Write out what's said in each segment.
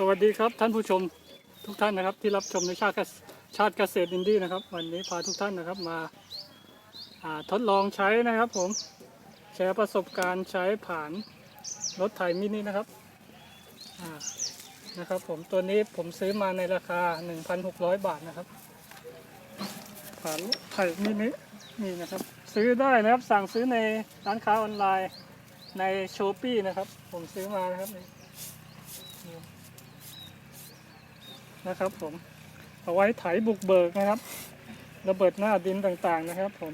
สวัสดีครับท่านผู้ชมทุกท่านนะครับ ที่รับชมในชาติเกษชาติเกษตรอินดี้นะครับ วันนี้พาทุกท่านนะครับมาาทดลองใช้นะครับผมแชร์ประสบการณ์ใช้ผ่านรถไถมินินะครับนะครับผมตัวนี้ผมซื้อมาในราคา 1,600 บาทนะครับผ่านไถมินินี่นะครับ ซื้อได้นะครับสั่งซื้อในร้านค้าออนไลน์ในโชปี้นะครับ ผมซื้อมานะครับ นะครับผมเอาไว้ไถบุกเบิกนะครับระเบิดหน้าดินต่างๆนะครับผม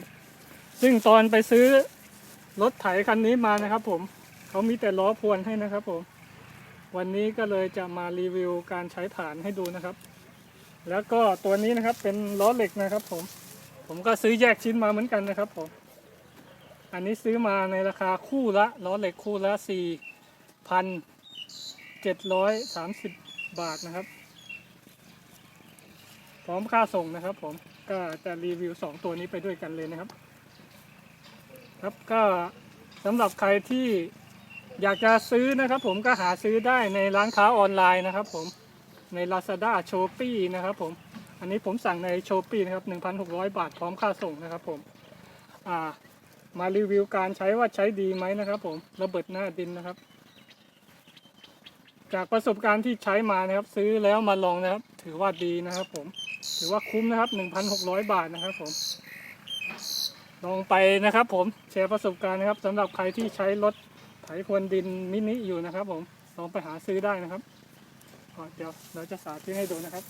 ซึ่งตอนไปซื้อรถไถคันนี้มานะครับผมเขามีแต่ล้อพวนให้นะครับผม วันนี้ก็เลยจะมารีวิวการใช้ผ่านให้ดูนะครับ แล้วก็ตัวนี้นะครับเป็นล้อเหล็กนะครับผม ผมก็ซื้อแยกชิ้นมาเหมือนกันนะครับผม อันนี้ซื้อมาในราคาคู่ละล้อเหล็กคู่ละสี่พันเจ็ดร้อยสามสิบบาทนะครับ พร้อมค่าส่งนะครับผมก็จะรีวิว 2 ตัวนี้ไปด้วยกันเลยนะครับ ครับก็สำหรับใครที่อยากจะซื้อนะครับ ผมก็หาซื้อได้ในร้านค้าออนไลน์นะครับ ผมใน Lazada s h o p e e นะครับผมอันนี้ผมสั่งใน s h o p e e นะครับ 1,600 บาทพร้อมค่าส่งนะครับผมอ่ามารีวิวการใช้ว่าใช้ดีไหมนะครับ ผมระเบิดหน้าดินนะครับ จากประสบการณ์ที่ใช้มานะครับ ซื้อแล้วมาลองนะครับ ถือว่าดีนะครับผม ถือว่าคุ้มนะครับ 1,600 บาทนะครับผมลองไปนะครับผมแชร์ประสบการณ์นะครับสำหรับใครที่ใช้รถไถพรวนดินมินิอยู่นะครับผมลองไปหาซื้อได้นะครับเดี๋ยวเราจะสาธิตให้ดูนะครับ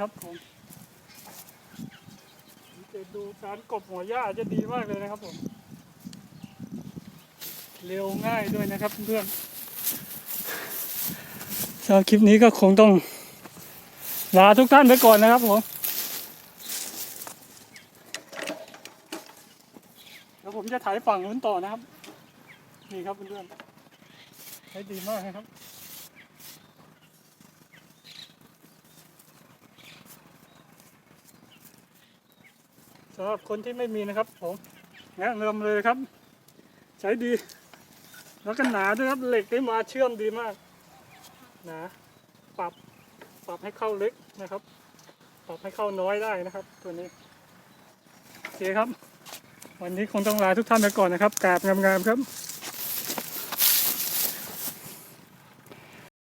ครับผมจะดูการกบหัวหญ้าจะดีมากเลยนะครับผม เร็วง่ายด้วยนะครับเพื่อนสำหรับคลิปนี้ก็คงต้องลาทุกท่านไปก่อนนะครับผม แล้วผมจะถ่ายฝั่งนู้นต่อนะครับ นี่ครับเพื่อนใช้ดีมากนะครับำหรับคนที่ไม่มีนะครับ ผมแนะนำเลยครับ ใช้ดี แล้วก็หนาด้วยครับเหล็กที่มาเชื่อมดีมากหนาปรับปรับให้เข้าลึกนะครับ ปรับให้เข้าน้อยได้นะครับ ตัวนี้โอเคครับ วันนี้คงต้องลาทุกท่านไปก่อนนะครับกราบงามๆครับ